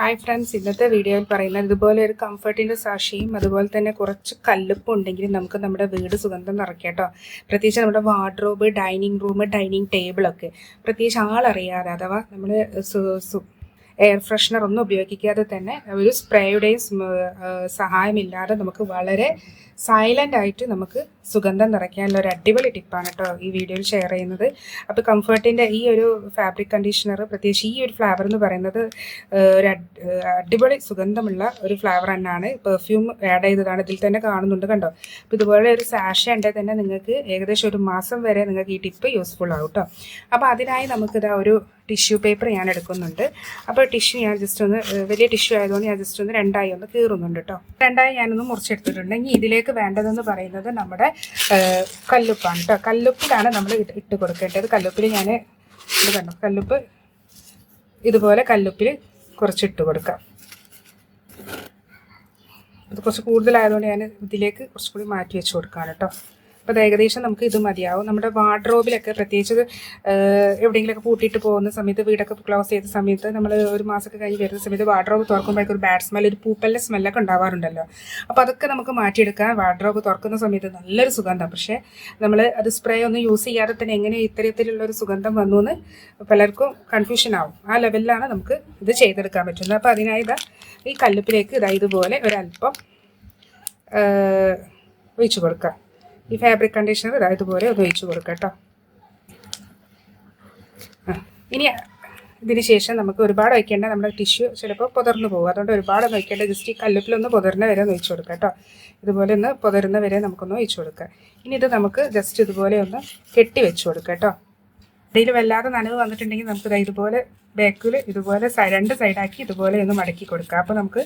Hi friends ഇന്നത്തെ വീഡിയോയിൽ പറയുന്നത് ഇതുപോലെ ഒരു കംഫർട്ടിന്റെ സാക്ഷിയും അതുപോലെ തന്നെ കുറച്ച് കല്ലുപ്പും ഉണ്ടെങ്കിൽ നമുക്ക് നമ്മുടെ വീട് സുഗന്ധം നിറയ്ക്കാം കേട്ടോ പ്രത്യേകിച്ച് നമ്മുടെ വാർഡ്രോബ് ഡൈനിങ് റൂം ഡൈനിങ് ടേബിളൊക്കെ പ്രത്യേകിച്ച് ആളറിയാതെ അഥവാ നമ്മൾ എയർ ഫ്രഷ്നർ ഒന്നും ഉപയോഗിക്കാതെ തന്നെ ഒരു സ്പ്രേയുടെയും സഹായമില്ലാതെ നമുക്ക് വളരെ സൈലന്റ് ആയിട്ട് നമുക്ക് സുഗന്ധം നിറയ്ക്കാനുള്ള ഒരു അടിപൊളി ടിപ്പാണ് കേട്ടോ ഈ വീഡിയോയിൽ ഷെയർ ചെയ്യുന്നത്. അപ്പോൾ കംഫർട്ടിന്റെ ഈ ഒരു ഫാബ്രിക് കണ്ടീഷണർ പ്രത്യേകിച്ച് ഈ ഒരു ഫ്ലേവർ എന്ന് പറയുന്നത് ഒരു അടിപൊളി സുഗന്ധമുള്ള ഒരു ഫ്ലേവർ തന്നെയാണ്. പെർഫ്യൂം ആഡ് ചെയ്തതാണ് ഇതിൽ തന്നെ കാണുന്നുണ്ട് കണ്ടോ? അപ്പോൾ ഇതുപോലെ ഒരു സാഷ ഉണ്ടെങ്കിൽ തന്നെ നിങ്ങൾക്ക് ഏകദേശം ഒരു മാസം വരെ നിങ്ങൾക്ക് ഈ ടിപ്പ് യൂസ്ഫുൾ ആവും കേട്ടോ അപ്പോൾ അതിനായി നമുക്കിതാ ഒരു ടിഷ്യൂ പേപ്പർ ഞാൻ എടുക്കുന്നുണ്ട്. അപ്പോൾ ടിഷ്യൂ ഞാൻ ജസ്റ്റ് ഒന്ന് വലിയ ടിഷ്യൂ ആയതുകൊണ്ട് ഞാൻ ജസ്റ്റ് ഒന്ന് രണ്ടായി ഒന്ന് കീറുന്നുണ്ട് കേട്ടോ. രണ്ടായി ഞാനൊന്ന് മുറിച്ചെടുത്തിട്ടുണ്ട്. ഇനി ഇതിലേക്ക് വേണ്ടതെന്ന് പറയുന്നത് നമ്മുടെ കല്ലുപ്പാണ് കേട്ടോ. കല്ലുപ്പിലാണ് നമ്മൾ ഇട്ട് കൊടുക്കേണ്ടത്. കല്ലുപ്പിൽ ഞാൻ ഇത് കണ്ടു? കല്ലുപ്പ് ഇതുപോലെ കല്ലുപ്പിൽ കുറച്ചിട്ട് കൊടുക്കാം. ഇത് കുറച്ച് കൂടുതലായതുകൊണ്ട് ഞാൻ ഇതിലേക്ക് കുറച്ചുകൂടി മാറ്റി വെച്ച് കൊടുക്കാം കേട്ടോ. അപ്പോൾ ഏകദേശം നമുക്ക് ഇത് മതിയാവും. നമ്മുടെ വാർഡ്രോബിലൊക്കെ പ്രത്യേകിച്ച് എവിടെയെങ്കിലുമൊക്കെ പൂട്ടിയിട്ട് പോകുന്ന സമയത്ത് വീടൊക്കെ ക്ലോസ് ചെയ്ത സമയത്ത് നമ്മൾ ഒരു മാസമൊക്കെ കഴിഞ്ഞ് വരുന്ന സമയത്ത് വാർഡ്രോബ് തുറക്കുമ്പോഴേക്കും ഒരു ബാഡ് സ്മെൽ ഒരു പൂപ്പലിന്റെ സ്മെല്ലൊക്കെ ഉണ്ടാവാറുണ്ടല്ലോ. അപ്പോൾ അതൊക്കെ നമുക്ക് മാറ്റിയെടുക്കാം. വാർഡ്രോബ് തുറക്കുന്ന സമയത്ത് നല്ലൊരു സുഗന്ധം. പക്ഷേ നമ്മൾ അത് സ്പ്രേ ഒന്നും യൂസ് ചെയ്യാതെ തന്നെ എങ്ങനെ ഇത്തരത്തിലുള്ള ഒരു സുഗന്ധം വന്നു എന്ന് പലർക്കും കൺഫ്യൂഷൻ ആവും. ആ ലെവലിലാണ് നമുക്ക് ഇത് ചെയ്തെടുക്കാൻ പറ്റുന്നത്. അപ്പോൾ അതിനായി ഇതാ ഈ കല്ലുപ്പിലേക്ക് ഇതാ ഇതുപോലെ ഒരല്പം ഒഴിച്ചു കൊടുക്കാം. ഈ ഫാബ്രിക് കണ്ടീഷണർ ഇതാ ഇതുപോലെ ഒന്ന് ഒഴിച്ചു കൊടുക്കുക കേട്ടോ ഇനി ഇതിന് ശേഷം നമുക്ക് ഒരുപാട് വയ്ക്കേണ്ട നമ്മുടെ ടിഷ്യൂ ചിലപ്പോൾ പുതർന്നു പോകും. അതുകൊണ്ട് ഒരുപാട് വയ്ക്കേണ്ട ജസ്റ്റ് ഈ കല്ലുപ്പിലൊന്ന് പുതർന്ന വരെ ഒന്ന് ഒഴിച്ചു കൊടുക്കുക കേട്ടോ. ഇതുപോലെ ഒന്ന് പുതരുന്ന വരെ നമുക്കൊന്ന് ഒഴിച്ചു കൊടുക്കുക ഇനി ഇത് നമുക്ക് ജസ്റ്റ് ഇതുപോലെ ഒന്ന് കെട്ടി വെച്ച് കൊടുക്കുക കേട്ടോ. ഇതിൽ വല്ലാതെ നനവ് വന്നിട്ടുണ്ടെങ്കിൽ നമുക്ക് ഇതുപോലെ ബാക്കിൽ ഇതുപോലെ രണ്ട് സൈഡാക്കി ഇതുപോലെ ഒന്ന് മടക്കി കൊടുക്കുക. അപ്പോൾ നമുക്ക്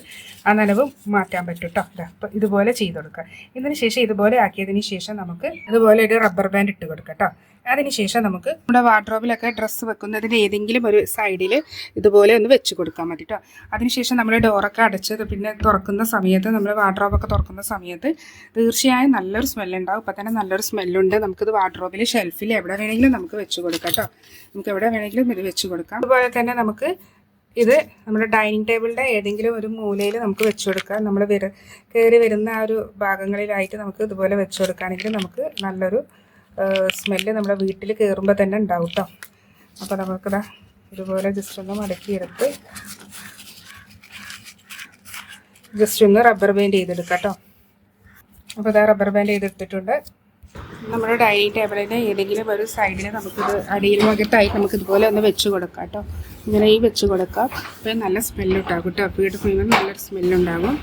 ആ നനവ് മാറ്റാൻ പറ്റും കേട്ടോ അപ്പോൾ ഇതുപോലെ ചെയ്ത് കൊടുക്കുക. ഇതിന് ശേഷം ഇതുപോലെ ആക്കിയതിന് ശേഷം നമുക്ക് ഇതുപോലെ ഒരു റബ്ബർ ബാൻഡ് ഇട്ട് കൊടുക്കുക കേട്ടോ അതിന് ശേഷം നമുക്ക് നമ്മുടെ വാർഡ്രോബിലൊക്കെ ഡ്രസ്സ് വെക്കുന്നതിന് ഏതെങ്കിലും ഒരു സൈഡിൽ ഇതുപോലെ ഒന്ന് വെച്ച് കൊടുക്കാൻ മതി കേട്ടോ അതിനുശേഷം നമ്മൾ ഡോറൊക്കെ അടച്ച് പിന്നെ തുറക്കുന്ന സമയത്ത് നമ്മൾ വാർഡ്രോബൊക്കെ തുറക്കുന്ന സമയത്ത് തീർച്ചയായും നല്ലൊരു സ്മെല്ലുണ്ടാവും. ഇപ്പം തന്നെ നല്ലൊരു സ്മെല്ലുണ്ട്. നമുക്കിത് വാർഡ്രോബിൽ ഷെൽഫിൽ എവിടെ വേണമെങ്കിലും നമുക്ക് വെച്ച് കൊടുക്കാം കേട്ടോ. നമുക്ക് എവിടെ വേണമെങ്കിലും ഇത് വെച്ച് കൊടുക്കാം. അതുപോലെ തന്നെ നമുക്ക് ഇത് നമ്മുടെ ഡൈനിങ് ടേബിളിന്റെ ഏതെങ്കിലും ഒരു മൂലയിൽ നമുക്ക് വെച്ച് കൊടുക്കാം. നമ്മൾ വര കയറി വരുന്ന ആ ഒരു ഭാഗങ്ങളിലായിട്ട് നമുക്ക് ഇതുപോലെ വെച്ച് കൊടുക്കുകയാണെങ്കിൽ നമുക്ക് നല്ലൊരു സ്മെല്ല് നമ്മുടെ വീട്ടിൽ കയറുമ്പോൾ തന്നെ ഉണ്ടാവും കേട്ടോ അപ്പോൾ നമുക്കിതാ ഇതുപോലെ ജസ്റ്റ് ഒന്ന് മടക്കിയെടുത്ത് ജസ്റ്റ് ഒന്ന് റബ്ബർ ബാൻഡ് ചെയ്തെടുക്കാം കേട്ടോ അപ്പോൾ ഇതാ റബ്ബർ ബാൻഡ് ചെയ്തെടുത്തിട്ടുണ്ട്. നമ്മുടെ ഡൈനിങ് ടേബിളിന് ഏതെങ്കിലും ഒരു സൈഡിൽ നമുക്കിത് അടിയിൽ വകട്ടായി നമുക്ക് ഇതുപോലെ ഒന്ന് വെച്ച് കൊടുക്കാം കേട്ടോ ഇങ്ങനെ ഈ വെച്ച് കൊടുക്കാം. അപ്പോൾ നല്ല സ്മെല്ലുണ്ടാകും കേട്ടോ വീട് മുഴുവൻ നല്ലൊരു സ്മെല്ലുണ്ടാകും